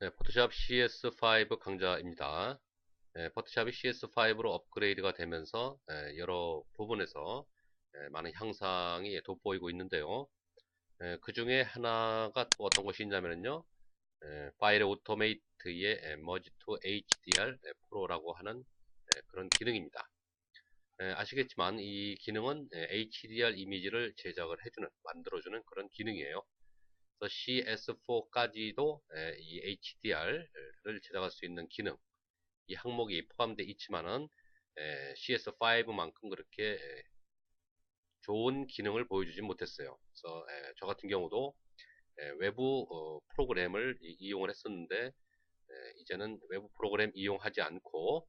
네, 포토샵 CS5 강좌입니다. 네, 포토샵이 CS5로 업그레이드가 되면서 네, 여러 부분에서 네, 많은 향상이 돋보이고 있는데요. 네, 그 중에 하나가 또 어떤 것이 있냐면요. 네, 파일 오토메이트의 Merge to HDR 프로라고 하는 네, 그런 기능입니다. 네, 아시겠지만 이 기능은 HDR 이미지를 제작을 해주는, 만들어주는 그런 기능이에요. CS4까지도 이 HDR을 제작할 수 있는 기능 이 항목이 포함되어 있지만은 CS5만큼 그렇게 좋은 기능을 보여주지 못했어요. 그래서 저 같은 경우도 외부 어, 프로그램을 이용을 했었는데 이제는 외부 프로그램 이용하지 않고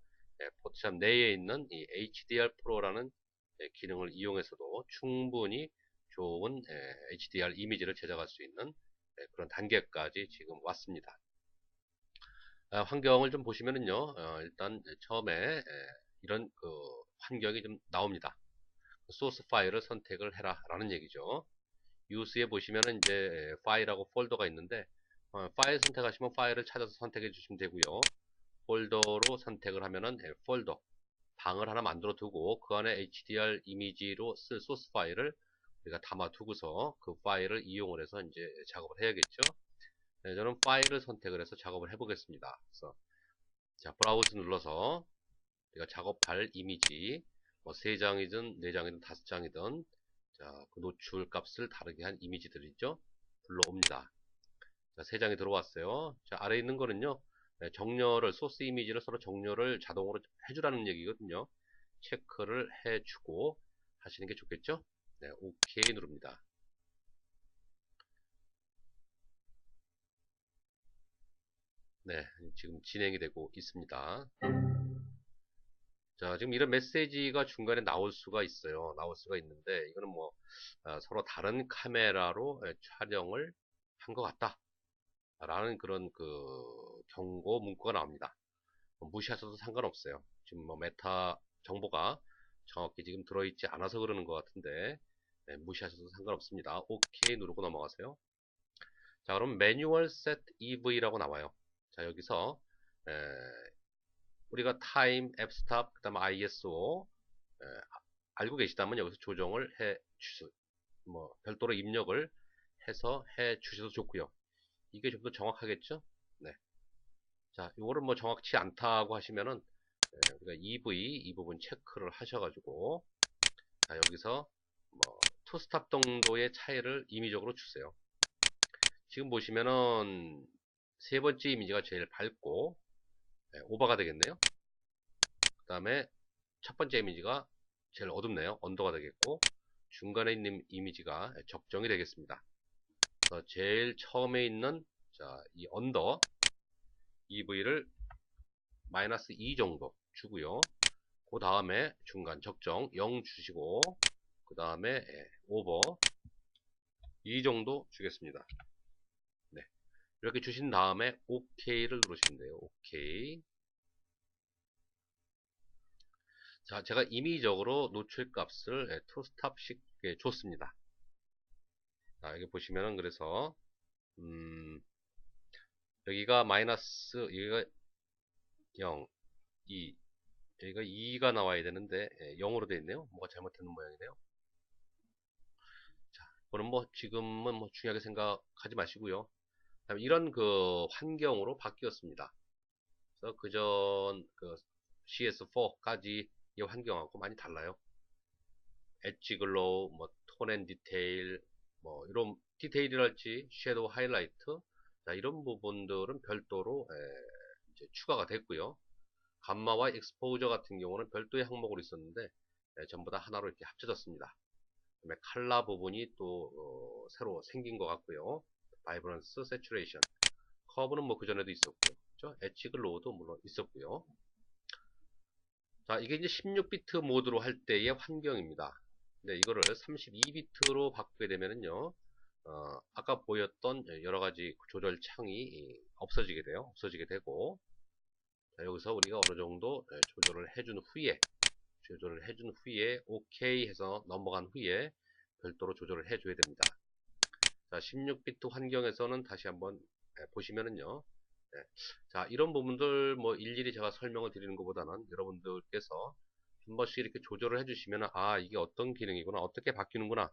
포토샵 내에 있는 이 HDR 프로라는 기능을 이용해서도 충분히 좋은 HDR 이미지를 제작할 수 있는 그런 단계까지 지금 왔습니다. 아, 환경을 좀 보시면은요, 어, 일단 처음에 이런 그 환경이 좀 나옵니다. 소스 파일을 선택을 해라 라는 얘기죠. 유스에 보시면은 이제 파일하고 폴더가 있는데 어, 파일 선택하시면 파일을 찾아서 선택해 주시면 되고요. 폴더로 선택을 하면은 폴더 방을 하나 만들어 두고 그 안에 HDR 이미지로 쓸 소스 파일을 우리가 담아두고서 그 파일을 이용을 해서 이제 작업을 해야겠죠. 네, 저는 파일을 선택을 해서 작업을 해보겠습니다. 그래서 자 브라우즈 눌러서 우리가 작업할 이미지 뭐 3장이든 4장이든 5장이든 자, 그 노출 값을 다르게 한 이미지들 있죠. 불러옵니다. 자, 3장이 들어왔어요. 자, 아래에 있는 거는요. 네, 정렬을 소스 이미지를 서로 정렬을 자동으로 해주라는 얘기거든요. 체크를 해주고 하시는 게 좋겠죠. 네, OK 누릅니다. 네, 지금 진행이 되고 있습니다. 자, 지금 이런 메시지가 중간에 나올 수가 있어요. 나올 수가 있는데, 이거는 뭐, 아, 서로 다른 카메라로 예, 촬영을 한 것 같다. 라는 그런 그 경고 문구가 나옵니다. 뭐 무시하셔도 상관없어요. 지금 뭐 메타 정보가 정확히 지금 들어있지 않아서 그러는 것 같은데, 네, 무시하셔도 상관없습니다. OK 누르고 넘어가세요. 자, 그럼 매뉴얼 셋 EV라고 나와요. 자, 여기서 에, 우리가 타임, 앱스탑, 그 다음에 ISO 에, 알고 계시다면 여기서 조정을 해 주셔 뭐 별도로 입력을 해서 해 주셔도 좋고요. 이게 좀 더 정확하겠죠? 네. 자, 이거를 뭐 정확치 않다고 하시면은 에, 우리가 EV 이 부분 체크를 하셔가지고 자, 여기서 뭐 투스탑 정도의 차이를 임의적으로 주세요. 지금 보시면은 세 번째 이미지가 제일 밝고 네, 오버가 되겠네요. 그 다음에 첫 번째 이미지가 제일 어둡네요. 언더가 되겠고 중간에 있는 이미지가 적정이 되겠습니다. 그래서 제일 처음에 있는 자, 이 언더 EV를 마이너스 2 정도 주고요. 그 다음에 중간 적정 0 주시고 그 다음에 예, 오버 이 정도 주겠습니다. 네. 이렇게 주신 다음에 OK를 누르시면 돼요. OK. 자, 제가 임의적으로 노출 값을 투스탑식 예, 줬습니다. 자, 여기 보시면은 그래서 음, 여기가 마이너스 여기가 0, 2 여기가 2가 나와야 되는데 0으로 되어 있네요. 뭐가 잘못된 모양이네요. 그건 뭐 지금은 뭐 중요하게 생각하지 마시고요. 이런 그 환경으로 바뀌었습니다. 그래서 그전 그 CS4까지 이 환경하고 많이 달라요. 엣지 글로우, 뭐 톤앤 디테일, 뭐 이런 디테일이랄지 섀도우 하이라이트 자, 이런 부분들은 별도로 에, 추가가 됐고요. 감마와 익스포저 같은 경우는 별도의 항목으로 있었는데 에, 전부 다 하나로 이렇게 합쳐졌습니다. 그다음에 칼라 부분이 또 어, 새로 생긴 것 같고요. 바이브런스, 세츄레이션 커브는 뭐 그전에도 있었고요. 그렇죠? 엣지 글로우도 물론 있었고요. 자, 이게 이제 16비트 모드로 할 때의 환경입니다. 근데 이거를 32비트로 바꾸게 되면은요, 어, 아까 보였던 여러 가지 조절 창이 없어지게 돼요. 없어지게 되고, 자, 여기서 우리가 어느 정도 조절을 해준 후에 조절을 해준 후에 OK 해서 넘어간 후에 별도로 조절을 해줘야 됩니다. 자, 16비트 환경에서는 다시 한번 보시면은요. 네. 자, 이런 부분들 뭐 일일이 제가 설명을 드리는 것보다는 여러분들께서 한 번씩 이렇게 조절을 해주시면 아 이게 어떤 기능이구나 어떻게 바뀌는구나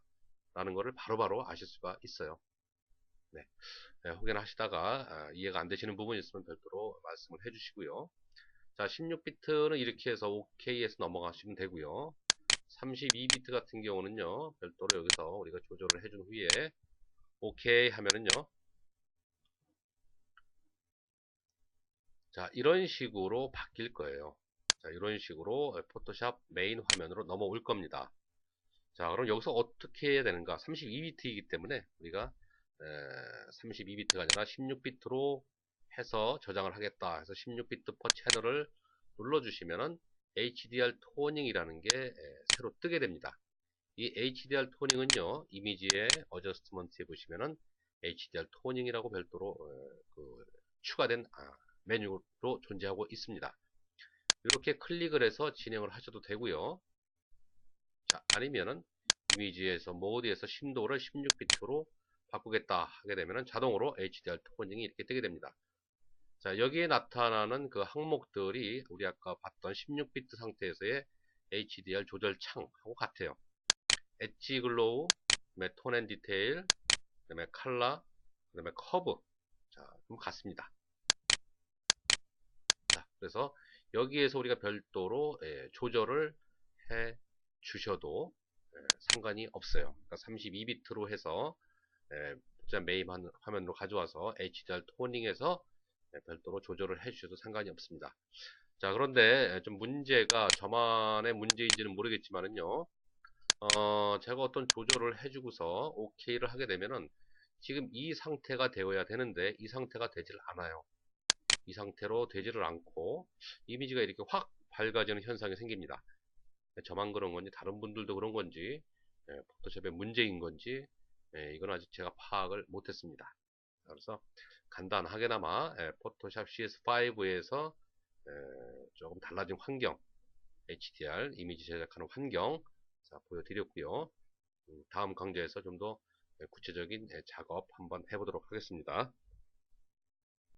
라는 것을 바로바로 아실 수가 있어요. 네. 네, 혹여나 하시다가 아, 이해가 안 되시는 부분이 있으면 별도로 말씀을 해주시고요. 자, 16비트는 이렇게 해서 OK에서 넘어가시면 되고요. 32비트 같은 경우는요, 별도로 여기서 우리가 조절을 해준 후에 OK 하면은요, 자, 이런 식으로 바뀔 거예요. 자, 이런 식으로 포토샵 메인 화면으로 넘어올 겁니다. 자, 그럼 여기서 어떻게 해야 되는가? 32비트이기 때문에 우리가 32비트가 아니라 16비트로 해서 저장을 하겠다 해서 16비트 퍼 채널을 눌러주시면은 HDR 토닝이라는 게 새로 뜨게 됩니다. 이 HDR 토닝은요, 이미지의 어저스트먼트에 보시면은 HDR 토닝이라고 별도로 그 추가된 아, 메뉴로 존재하고 있습니다. 이렇게 클릭을 해서 진행을 하셔도 되고요. 자, 아니면은 이미지에서 모드에서 심도를 16비트로 바꾸겠다 하게 되면 자동으로 HDR 토닝이 이렇게 뜨게 됩니다. 자, 여기에 나타나는 그 항목들이 우리 아까 봤던 16비트 상태에서의 HDR 조절 창하고 같아요. 엣지 글로우, 그다음에 톤앤 디테일, 그다음에 칼라, 그다음에 커브. 자, 좀 같습니다. 자, 그래서 여기에서 우리가 별도로 예, 조절을 해 주셔도 예, 상관이 없어요. 그러니까 32비트로 해서 예, 메인 화면으로 가져와서 HDR 토닝에서 예, 별도로 조절을 해 주셔도 상관이 없습니다. 자 그런데 좀 문제가 저만의 문제인지는 모르겠지만은요 어, 제가 어떤 조절을 해주고서 OK를 하게 되면은 지금 이 상태가 되어야 되는데 이 상태가 되질 않아요. 이 상태로 되지를 않고 이미지가 이렇게 확 밝아지는 현상이 생깁니다. 저만 그런 건지 다른 분들도 그런 건지 예, 포토샵의 문제인 건지 예, 이건 아직 제가 파악을 못했습니다. 그래서 간단하게나마 예, 포토샵 CS5에서 조금 달라진 환경 HDR 이미지 제작하는 환경 자, 보여드렸고요. 음, 다음 강좌에서 좀 더 구체적인 작업 한번 해보도록 하겠습니다.